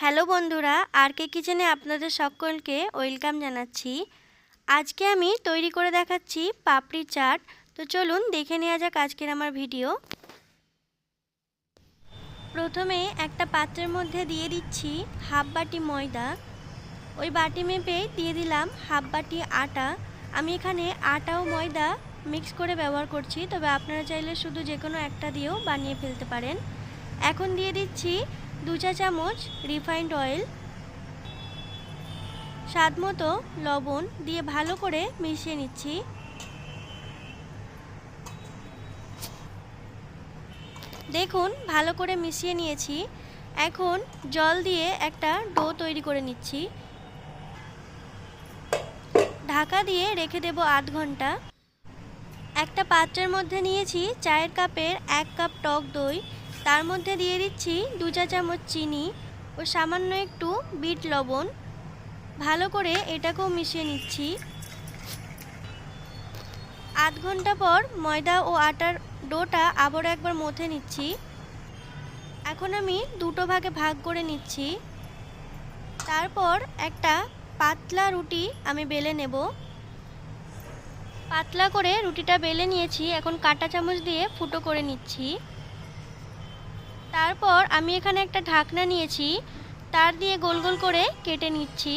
Hello বন্ধুরা, আর কে কিচেনে আপনাদের সকলকে ওয়েলকাম জানাচ্ছি। আজকে আমি তৈরি করে দেখাচ্ছি পাপড়ি চাট। তো চলুন দেখে নেওয়া যাক আজকের আমার ভিডিও। প্রথমে একটা পাত্রের মধ্যে দিয়ে দিচ্ছি হাফ বাটি ময়দা। ওই বাটি মেপে দিয়ে দিলাম হাফ বাটি আটা। আমি এখানে আটা ও ময়দা মিক্স করে ব্যবহার করছি, তবে আপনারা চাইলে শুধু যে কোনো একটা দিয়েও বানিয়ে ফেলতে পারেন। এখন দিয়ে দিচ্ছি দু চা চামচ রিফাইন্ড অয়েল স্বাদ মতো লবণ দিয়ে ভালো করে মিশিয়ে নিচ্ছি। দেখুন, ভালো করে মিশিয়ে নিয়েছি। এখন জল দিয়ে একটা ডো তৈরি করে নিচ্ছি। ঢাকা দিয়ে রেখে দেব আধ ঘণ্টা। একটা পাত্রের মধ্যে নিয়েছি চায়ের কাপের এক কাপ টক দই তার মধ্যে দিয়ে দিচ্ছি দু চা চামচ চিনি ও সামান্য একটু বিট লবণ। ভালো করে এটাকেও মিশিয়ে নিচ্ছি। আধ ঘণ্টা পর ময়দা ও আটার ডোটা আবার একবার মথে নিচ্ছি। এখন আমি দুটো ভাগে ভাগ করে নিচ্ছি। তারপর একটা পাতলা রুটি আমি বেলে নেব। পাতলা করে রুটিটা বেলে নিয়েছি, এখন কাঁটা চামচ দিয়ে ফুটো করে নিচ্ছি। তারপর আমি এখানে একটা ঢাকনা নিয়েছি, তার দিয়ে গোল গোল করে কেটে নিচ্ছি।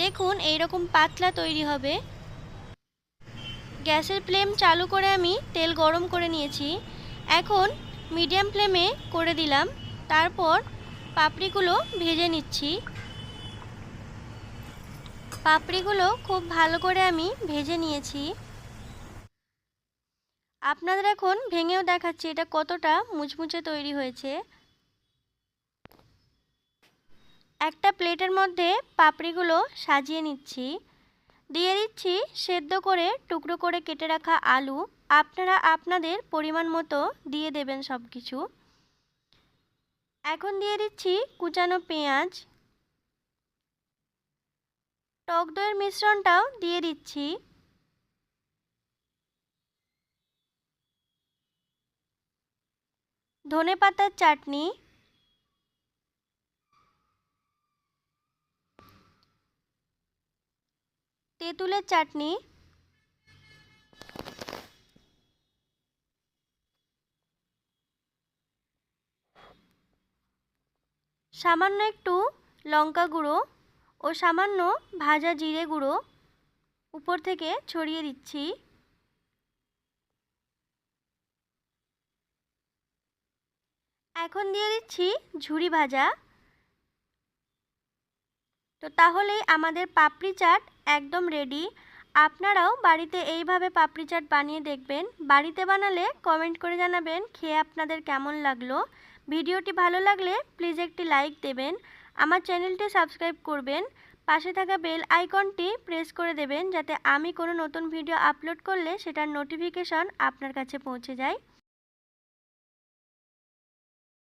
দেখুন এই রকম পাতলা তৈরি হবে। গ্যাসের ফ্লেম চালু করে আমি তেল গরম করে নিয়েছি। এখন মিডিয়াম ফ্লেমে করে দিলাম, তারপর পাপড়িগুলো ভেজে নিচ্ছি। পাপড়িগুলো খুব ভালো করে আমি ভেজে নিয়েছি। আপনাদের এখন ভেঙেও দেখাচ্ছি এটা কতটা মুচমুচে তৈরি হয়েছে। একটা প্লেটের মধ্যে পাপড়িগুলো সাজিয়ে নিচ্ছি। দিয়ে দিচ্ছি সেদ্ধ করে টুকরো করে কেটে রাখা আলু। আপনারা আপনাদের পরিমাণ মতো দিয়ে দেবেন সব কিছু এখন দিয়ে দিচ্ছি কুচানো পেঁয়াজ। টক দইয়ের মিশ্রণটাও দিয়ে দিচ্ছি। ধনে পাতার চাটনি। তেঁতুলের চাটনি। সামান্য একটু লঙ্কা গুঁড়ো ও সামান্য ভাজা জিরে গুঁড়ো উপর থেকে ছড়িয়ে দিচ্ছি। এখন দিয়ে দিচ্ছি ঝুরি ভাজা। তো তাহলেই আমাদের পাপড়ি চাট একদম রেডি আপনারাও বাড়িতে এইভাবে পাপড়ি চাট বানিয়ে দেখবেন। বাড়িতে বানালে কমেন্ট করে জানাবেন খেয়ে আপনাদের কেমন লাগল। ভিডিওটি ভালো লাগলে প্লিজ একটি লাইক দেবেন। আমার চ্যানেলটি সাবস্ক্রাইব করবেন। পাশে থাকা বেল আইকনটি প্রেস করে দেবেন যাতে আমি কোনো নতুন ভিডিও আপলোড করলে সেটার নোটিফিকেশন আপনার কাছে পৌঁছে যায়।